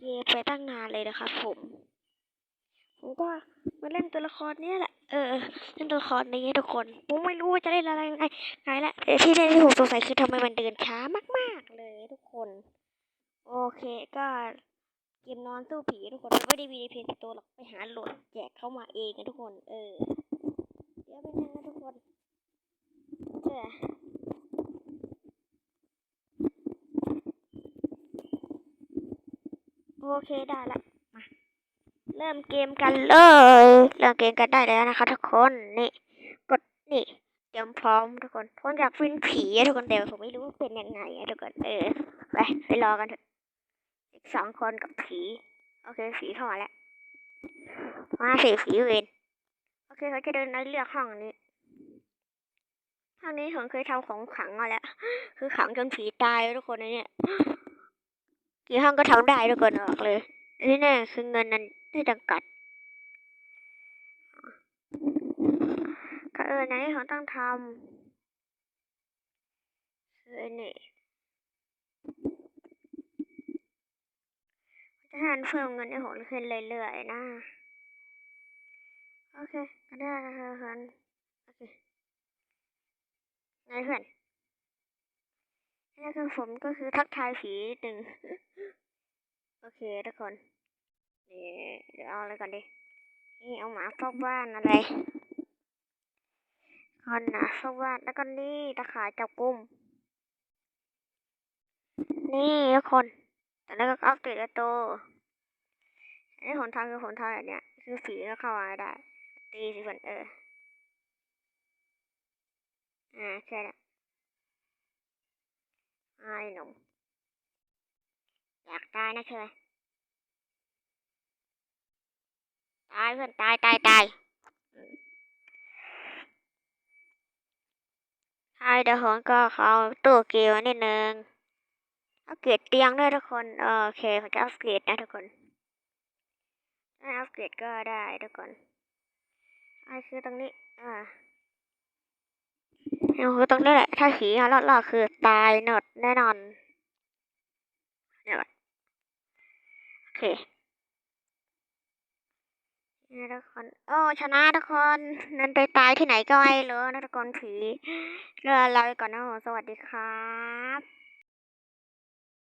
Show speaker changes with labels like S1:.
S1: เกมไปตั้งนานเลยนะครับผม ผมก็มาเล่นตัวละครนี้แหละ เออ เล่นตัวละครนี้ทุกคน ผมไม่รู้ว่าจะเล่นอะไรไงไงละแต่ที่เล่นที่ผมสงสัยคือทำไมมันเดินช้ามาก ๆ เลยทุกคน โอเคก็เกมนอนสู้ผีทุกคนไม่ได้มีในเพจตร์หรอกไปหาโหลดแจกเข้ามาเองนะทุกคน เออ เดี๋ยวเป็นงนะทุกคนเออโอ เคได้ละมาเริ่มเกมกันเลย เริ่มเกมกันได้แล้วนะคะ ทุกคนนี่กดนี่เตรียมพร้อมทุกคนผมอยากเป็นผีทุกคนเดี๋ยวผมไม่รู้ว่าเป็นยังไงทุกคนเออไปไปรอกันเถอะอีกสองคนกับผีโอเคผีเข้ามาแล้วมาสี่ผีเวนโอเคเขาจะเดินในเลือกห้องนี้ห้องนี้ผมเคยทำของขังมาแล้ว คือขังจนผีตายทุกคนนะเนี่ย กี่ห้องก็ทำได้ทุกคนบอกเลยนี่แน่คือเงินนั้นได้จำกัดก็เออในที่ผมต้องทำคืออันนี่จะหันเพิ่มเงินให้ผมขึ้นเรื่อยๆนะ โอเคก็ได้ก็ได้เพื่อนโอเคไงเพื่อน นี่คือผมก็คือทักทายผีหนึ่งโอเคทุกคนเดี๋ยวเอาอะไรก่อนดินี่เอาหมาเฝ้าบ้านอะไรคนหนาเฝ้าบ้านแล้วก็นี่ตะขายจับกุมนี่ทุกคนแต่แล้วก็อัปเดตไอ้โตวอันนี้ผมทำคือผมทำแบบเนี้ยคือผีก็เข้ามาได้ ตีสิคนเอออ่าใช่ละ ไอ้หนุ่มอยากตายนะเชยตายเพื่อนตายตายตายอืมใช่เดี๋ยวผมก็เขาตู้เกมนิดนึงอัปเกรดเตียงด้วยทุกคนโอเคผมจะอัปเกรดนะทุกคนถ้าอัปเกรดก็ได้ทุกคนไอ้คือตรงนี้อ่า คือตรงนี้แหละ ถ้าผีรอดรอดคือตายหนดแน่นอนเนี่ยแหละโอเคนี่ทุกคน โอ้ชนะทุกคน นั่นไปตายที่ไหนก็ไม่รู้นะทุกคนผีเรือลาไปก่อนนะผมสวัสดีครับ